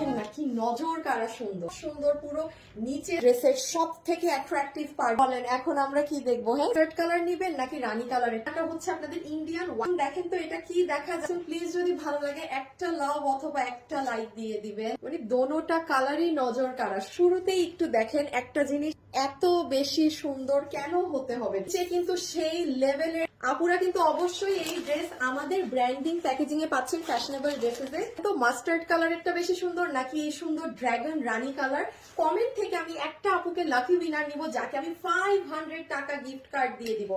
দেখেন না কি নজর কারা সুন্দর। সুন্দর পুরো নিচে ড্রেসের সব থেকে অ্যাট্রাকটিভ পার্ট বলেন, এখন আমরা কি দেখব হ্যাঁ? রেড কালার নিবেন নাকি রানী কালার এটা হচ্ছে আপনাদের ইন্ডিয়ান ওয়ান দেখেন তো এটা কি দেখা যাচ্ছে প্লিজ যদি ভালো লাগে, একটা লাভ অথবা একটা লাইক দিয়ে দিবেন। মানে দোনোটা কালারই নজর কারা। শুরুতেই একটু দেখেন একটা জিনিস এত বেশি সুন্দর কেন হতে হবে? সে কিন্তু সেই লেভেলের আপুরা কিন্তু অবশ্যই এই ড্রেস আমাদের ব্র্যান্ডিং প্যাকেজিং এ পাচ্ছেন ফ্যাশনেবল ড্রেসেস তো মাস্টার্ড কালারেরটা বেশি সুন্দর নাকি এই সুন্দর ড্রাগন রানী কালার কমেন্ট থেকে আমি একটা আপুকে লাকি উইনার নিব, যাকে আমি ফাইভ হান্ড্রেড টাকা গিফট কার্ড দিয়ে দিব।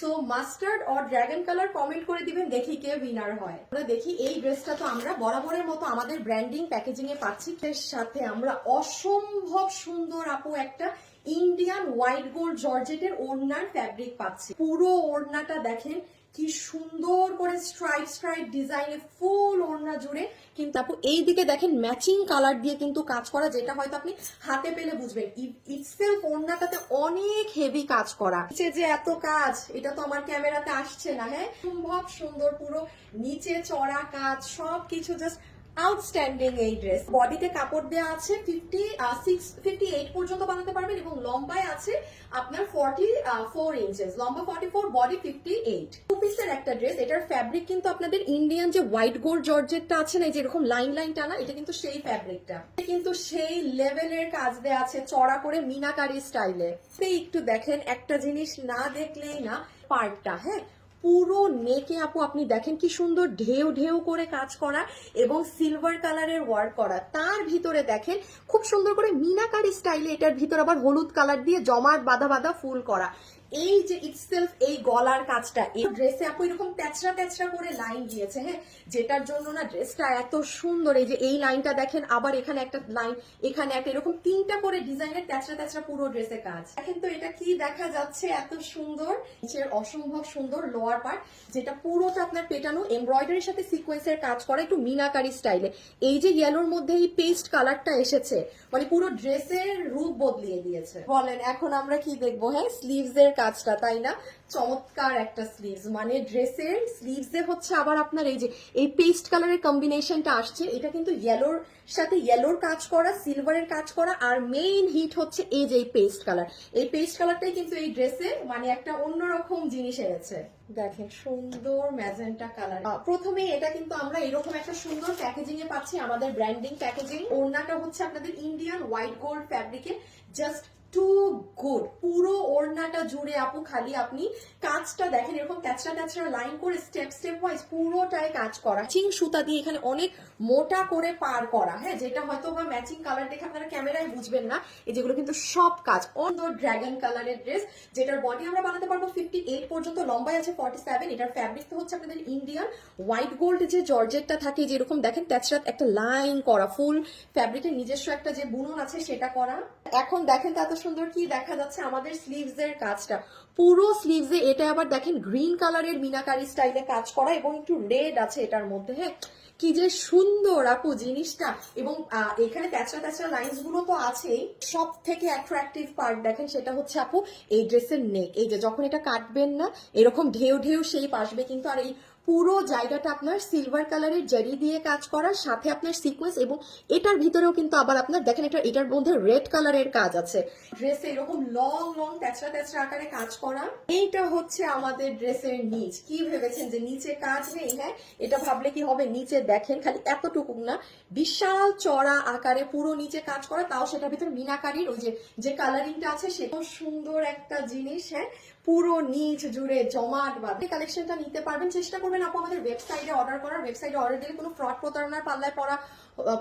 So mustard or dragon colour comment করে দিবেন, দেখি কে উইনার হয়। আমরা দেখি এই ড্রেসটা তো আমরা বরাবরের মতো আমাদের ব্র্যান্ডিং প্যাকেজিং এ পাচ্ছি। এর সাথে আমরা অসম্ভব সুন্দর আপু একটা ইন্ডিয়ান হোয়াইট গোল্ড জর্জেটের ওড়নার ফ্যাব্রিক পাচ্ছি। পুরো ওড়নাটা দেখেন, কি সুন্দর করে স্ট্রাইপ স্ট্রাইপ ডিজাইনে ফুল ওড়না জুড়ে। কিন্তু আপু এই দিকে দেখেন ম্যাচিং কালার দিয়ে কিন্তু কাজ করা, যেটা হয়তো আপনি হাতে পেলে বুঝবেন। ইটসেলফ ওড়নাটাতে অনেক হেভি কাজ করা। নিচে যে এত কাজ, এটা তো আমার ক্যামেরাতে আসছে না হ্যাঁ? সম্ভব সুন্দর পুরো নিচে চড়া কাজ সব কিছু জাস্ট আউটস্ট্যান্ডিং এই ড্রেস বডিতে কাপড় দেওয়া আছে ফিফটি সিক্স ফিফটি এইট পর্যন্ত বানাতে পারবেন এবং লম্বায় আছে আপনার ফর্টি ফোর ইঞ্চেস লম্বা forty four body fifty eight two পিসের একটা ড্রেস এটার ফ্যাব্রিক কিন্তু আপনাদের ইন্ডিয়ান যে হোয়াইট গোল্ড জর্জেটটা আছে না, এই যে লাইন লাইন টানা, এটা কিন্তু সেই ফ্যাব্রিকটা কিন্তু সেই লেভেলের কাজ দেওয়া আছে চড়া করে মিনাকারি স্টাইলে সেই একটু দেখেন, একটা জিনিস না দেখলেই না পার্টটা হ্যাঁ? পুরো নেকে আপু, আপনি দেখেন কি সুন্দর ঢেউ ঢেউ করে কাজ করা এবং সিলভার কালারের ওয়ার্ক করা। তার ভিতরে দেখেন, খুব সুন্দর করে মিনাকারি স্টাইলে এটার ভিতর আবার হলুদ কালার দিয়ে জমাট বাঁধা বাঁধা ফুল করা। এই যে ইটসেলফ এই গলার কাজটা, এই ড্রেসে আপু এরকম তেচরা তেচরা করে লাইন দিয়েছে হ্যাঁ? যেটার জন্য না ড্রেসটা এত সুন্দর, এই যে এই লাইনটা দেখেন, আবার এখানে একটা লাইন এখানে একটা, এরকম তিনটা করে ডিজাইনের তেচরা তেচরা পুরো ড্রেসে কাজ। দেখেন তো এটা কি দেখা যাচ্ছে এত সুন্দর? নিচের অসম্ভব সুন্দর লোয়ার পার্ট যেটা পুরোটা আপনার পেটানো এমব্রয়ডারির সাথে সিকোয়েন্সের কাজ করা, একটু মিনাকারি স্টাইলে এই যে ইয়েলোর মধ্যে এই পেস্ট কালারটা এসেছে মানে পুরো ড্রেসের রূপ বদলিয়ে দিয়েছে। বলেন, এখন আমরা কি দেখব হ্যাঁ? স্লিভস এর কাজটা, তাই না? চমৎকার একটা স্লিভস মানে ড্রেসের স্লিভস এ হচ্ছে আবার আপনার এই যে, এই পেস্ট কালারের কম্বিনেশনটা আসছে, এটা কিন্তু ইয়েলোর সাথে ইয়েলোর কাজ করা সিলভারের কাজ করা, আর মেইন হিট হচ্ছে এই যে, এই পেস্ট কালার এই পেস্ট কালারটাই কিন্তু এই ড্রেসে মানে একটা অন্যরকম জিনিস এনেছে। দেখেন, সুন্দর ম্যাজেন্টা কালার প্রথমে এটা কিন্তু আমরা এরকম একটা সুন্দর প্যাকেজিং এ পাচ্ছি, আমাদের ব্র্যান্ডিং প্যাকেজিং ওড়নাটা হচ্ছে আপনাদের ইন্ডিয়ান হোয়াইট গোল্ড ফ্যাব্রিকে জাস্ট টু গুড পুরো ওড়নাটা জুড়ে আপু, খালি আপনি কাজটা দেখেন, এরকম ক্যাচরা ক্যাচরা লাইন করে স্টেপ স্টেপ ওয়াইজ পুরোটাই কাজ করা। চিং সুতা দিয়ে এখানে অনেক মোটা করে পার করা হ্যাঁ যেটা হয়তো বা ম্যাচিং কালার দেখে আপনারা ক্যামেরায় বুঝবেন না। এই যেগুলো কিন্তু সব কাজ অন্য ড্রাগন কালারের ড্রেস যেটার বডি আমরা বানাতে পারব ফিফটি এইট পর্যন্ত লম্বাই আছে ফর্টি সেভেন এটার ফ্যাব্রিক তো হচ্ছে আপনাদের ইন্ডিয়ান হোয়াইট গোল্ড যে জর্জেটটা থাকে, যেরকম দেখেন তেচরাত একটা লাইন করা ফুল ফ্যাব্রিকের নিজস্ব একটা যে বুনন আছে, সেটা করা। এখন দেখেন তো এত সুন্দর কি দেখা যাচ্ছে আমাদের স্লিভস এর কাজটা? পুরো স্লিভস এ এটা আবার দেখেন গ্রিন কালারের মিনাকারি স্টাইলে কাজ করা এবং একটু রেড আছে এটার মধ্যে হ্যাঁ? কি যে সুন্দর আপু জিনিসটা। এবং এখানে তেচরা তেচরা লাইন্সগুলো তো আছেই। সব থেকে অ্যাট্রাকটিভ পার্ট দেখেন সেটা হচ্ছে আপু এই ড্রেসের নেক এই যে যখন এটা কাটবেন না, এরকম ঢেউ ঢেউ সেই আসবে কিন্তু আর এই পুরো জায়গাটা আপনার সিলভার কালারের জারি দিয়ে কাজ করার সাথে আপনার সিকোয়েন্স এবং এটার ভিতরেও কিন্তু আবার আপনার দেখেন এটা, এটার মধ্যে রেড কালারের কাজ আছে। ড্রেসে এরকম লং লং তেচরা তেচরা আকারে কাজ করা। এইটা হচ্ছে আমাদের ড্রেসের নিচ। কি ভেবেছেন যে নিচে কাজ নেই? হ্যাঁ এটা ভাবলে কি হবে? নিচে দেখেন, খালি এতটুকু না। বিশাল চড়া আকারে পুরো নিচে কাজ করা, তাও সেটার ভিতর মিনাকারির ওই যে যে কালারিংটা আছে সেটা সুন্দর একটা জিনিস হ্যাঁ। পুরো নিচ জুড়ে জমাট বাঁধ। কালেকশনটা নিতে পারবেন, চেষ্টা করবেন আপু, আমাদের ওয়েবসাইটে অর্ডার করার ওয়েবসাইটে অর্ডার দিলে কোনো ফ্রড প্রতারণার পাল্লায় পড়া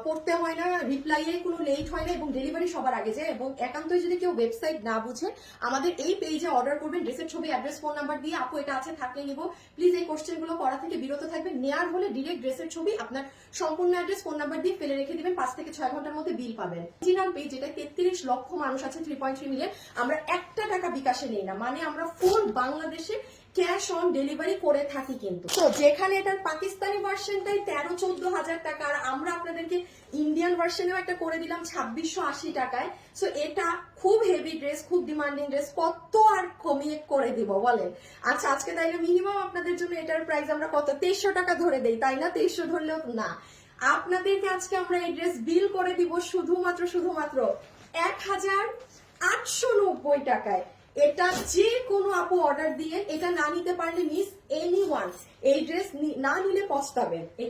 পড়তে হয় না রিপ্লাইয়ে কোনো লেট হয় না এবং ডেলিভারি সবার আগে যায় এবং একান্তই যদি কেউ ওয়েবসাইট না বুঝে, আমাদের এই পেজে অর্ডার করবেন ড্রেসের ছবি অ্যাড্রেস ফোন নাম্বার দিয়ে আপু এটা আছে, থাকলে নিব। প্লিজ এই কোশ্চেনগুলো করা থেকে বিরত থাকবেন। নেয়ার হলে ডিরেক্ট ড্রেসের ছবি আপনার সম্পূর্ণ অ্যাড্রেস ফোন নাম্বার দিয়ে ফেলে রেখে দিবেন, পাঁচ থেকে ছয় ঘণ্টার মধ্যে বিল পাবেন। অরিজিনাল পেজ যেটা তেত্রিশ লক্ষ মানুষ আছে থ্রি পয়েন্ট থ্রি মিলিয়ন আমরা একটা টাকা বিকাশে নেই না। মানে আমরা ফুল বাংলাদেশে ক্যাশ অন ডেলিভারি করে থাকি কিন্তু। তো যেখানে এটার পাকিস্তানি ভার্সনটাই তেরো, চোদ্দ হাজার টাকা, আর আমরা আপনাদেরকে ইন্ডিয়ান ভার্সনেও একটা করে দিলাম ছাব্বিশশো আশি টাকায়। সো এটা খুব হেভি ড্রেস খুব ডিমান্ডিং ড্রেস কত আর কমিয়ে করে দিব বলেন? আচ্ছা আজকে তাইলে মিনিমাম আপনাদের জন্য এটার প্রাইস আমরা কত? তেইশশো টাকা ধরে দেই, তাই না? তেইশশো ধরলেও না। আপনাদেরকে আজকে আমরা এই ড্রেস বিল করে দিব শুধুমাত্র শুধুমাত্র এক হাজার আটশো নব্বই টাকায়। এটা যে কোনো আপু অর্ডার দিয়ে এটা না নিতে পারলে মিস এনি ওয়ান এই ড্রেস না নিলে পস্তাবেন। এটা